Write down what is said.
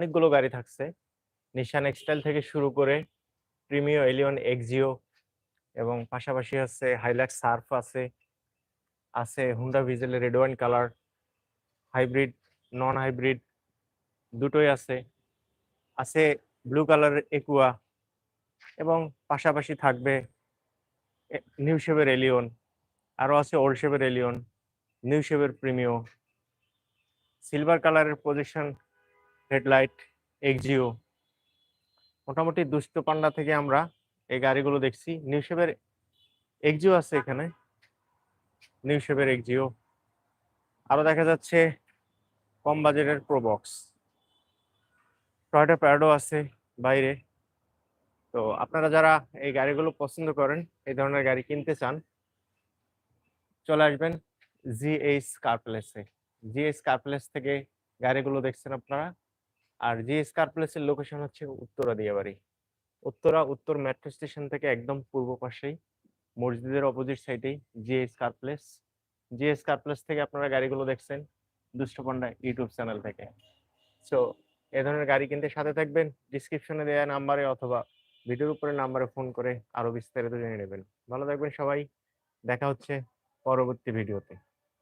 অনেকগুলো গাড়ি থাকছে। নিশান এক্সটাইল থেকে শুরু করে প্রিমিও এলিয়ন এক্সিও এবং পাশাপাশি হচ্ছে হাইলাক্স সার্ফ আছে আছে Honda Vezel red wine colour hybrid non hybrid দুটোই আছে। আছে ব্লু কালারের একুয়া এবং পাশাপাশি থাকবে নিউ শেপের এলিয়ন আরও আছে ওল্ড শেপের এলিয়ন নিউ শেপের প্রিমিও সিলভার কালারের পজিশন হেডলাইট, এক্সিও। মোটামুটি দুষ্ট পান্ডা থেকে আমরা এই গাড়িগুলো দেখছি। নিউ শেপের এক্সিও আছে এখানে। নিউ শেপের এক্সিও। আরও দেখা যাচ্ছে কম বাজেটের প্রোবক্স টয়টা প্যাডো আছে বাইরে। তো আপনারা যারা এই গাড়িগুলো পছন্দ করেন, এই ধরনের গাড়ি কিনতে চান, চলে আসবেন জিএইচ কার প্লেসে জিএস কার প্লেস থেকে গাড়িগুলো দেখছেন আপনারা। আর জিএস কার প্লেসের লোকেশন হচ্ছে উত্তরা দিয়াবাড়ি উত্তরা, উত্তর মেট্রো স্টেশন থেকে একদম পূর্ব পাশেই, মসজিদের অপোজিট সাইডেই GS car place GS car place থেকে আপনারা গাড়িগুলো দেখছেন, দুষ্টপন্ডা ইউটিউব চ্যানেল থেকে। সো এ ধরনের গাড়ি কিনতে সাথে থাকবেন ডিসক্রিপশনে দেওয়া নাম্বারে অথবা ভিডিওর উপরে নাম্বারে ফোন করে আরও বিস্তারিত জেনে নেবেন। ভালো থাকবেন সবাই, দেখা হচ্ছে পরবর্তী ভিডিওতে